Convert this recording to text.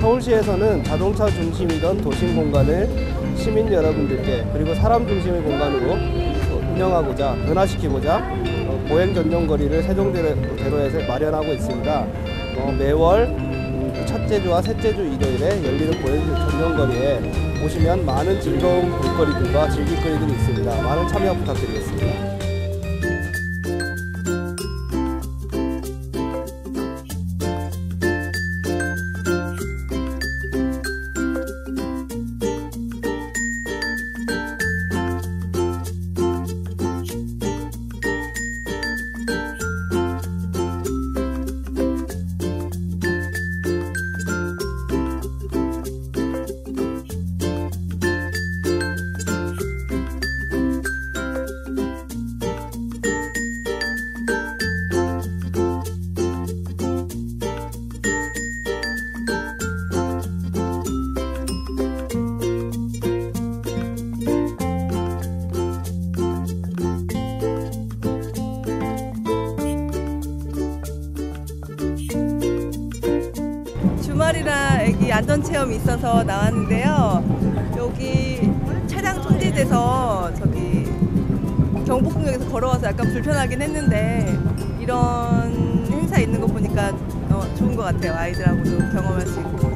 서울시에서는 자동차 중심이던 도심 공간을 시민 여러분들께 그리고 사람 중심의 공간으로 어, 운영하고자 변화시키고자 어, 보행 전용 거리를 세종대로에서 마련하고 있습니다. 어, 매월 음, 첫째 주와 셋째 주 일요일에 열리는 보행 전용 거리에 오시면 많은 즐거운 볼거리들과 즐길거리들이 있습니다. 많은 참여 부탁드리겠습니다. 주말이라 애기 안전 체험이 있어서 나왔는데요. 여기 차량 통제돼서 저기 경복궁역에서 걸어와서 약간 불편하긴 했는데 이런 행사 있는 거 보니까 어, 좋은 것 같아요. 아이들하고도 경험할 수 있고.